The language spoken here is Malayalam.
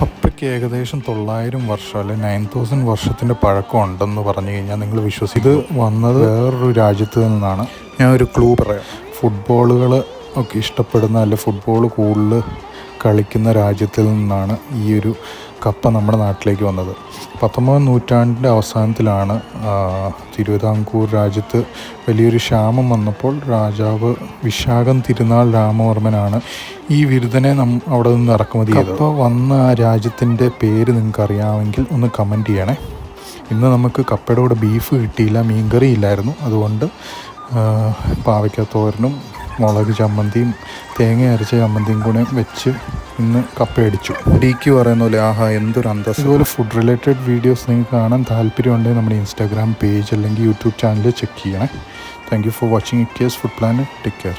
കപ്പയ്ക്ക് ഏകദേശം തൊള്ളായിരം വർഷം അല്ലെ നയൻ തൗസൻഡ് വർഷത്തിന്റെ പഴക്കം ഉണ്ടെന്ന് പറഞ്ഞു കഴിഞ്ഞാൽ നിങ്ങൾ വിശ്വസിക്കും. ഇത് വന്നത് വേറൊരു രാജ്യത്ത് നിന്നാണ്. ഞാൻ ഒരു ക്ലൂ പറയാം. ഫുട്ബോളുകൾ ഒക്കെ ഇഷ്ടപ്പെടുന്ന അല്ലെ ഫുട്ബോൾ കൂടുതൽ കളിക്കുന്ന രാജ്യത്തിൽ നിന്നാണ് ഈ ഒരു കപ്പ നമ്മുടെ നാട്ടിലേക്ക് വന്നത്. പത്തൊമ്പതാം നൂറ്റാണ്ടിന്റെ അവസാനത്തിലാണ് തിരുവിതാംകൂർ രാജ്യത്ത് വലിയൊരു ക്ഷാമം വന്നപ്പോൾ രാജാവ് വിശാഖം തിരുനാൾ രാമവർമ്മനാണ് ഈ വിരുദ്ധനെ നം അവിടെ നിന്ന് ഇറക്കുമതി കപ്പ വന്ന ആ രാജ്യത്തിന്റെ പേര് നിങ്ങൾക്ക് അറിയാമെങ്കിൽ ഒന്ന് കമന്റ് ചെയ്യണേ. ഇന്ന് നമുക്ക് കപ്പയുടെ കൂടെ ബീഫ് കിട്ടിയില്ല മീൻകറി ഇല്ലായിരുന്നു. അതുകൊണ്ട് പാവയ്ക്ക പാവയ്ക്കത്തോരനും മുളക് ചമ്മന്തിയും തേങ്ങ അരച്ച ചമ്മന്തിയും കൂടെ വെച്ച് ഇന്ന് കപ്പയടിച്ചു. ക്യു പറയുന്ന പോലെ ആഹാ എന്തൊരു അന്തസ് ഇതുപോലെ ഫുഡ് റിലേറ്റഡ് വീഡിയോസ് നിങ്ങൾക്ക് കാണാൻ താല്പര്യമുണ്ടെങ്കിൽ നമ്മുടെ ഇൻസ്റ്റാഗ്രാം പേജ് അല്ലെങ്കിൽ യൂട്യൂബ് ചാനൽ ചെക്ക് ചെയ്യണേ. Thank you for watching it's case food plan take care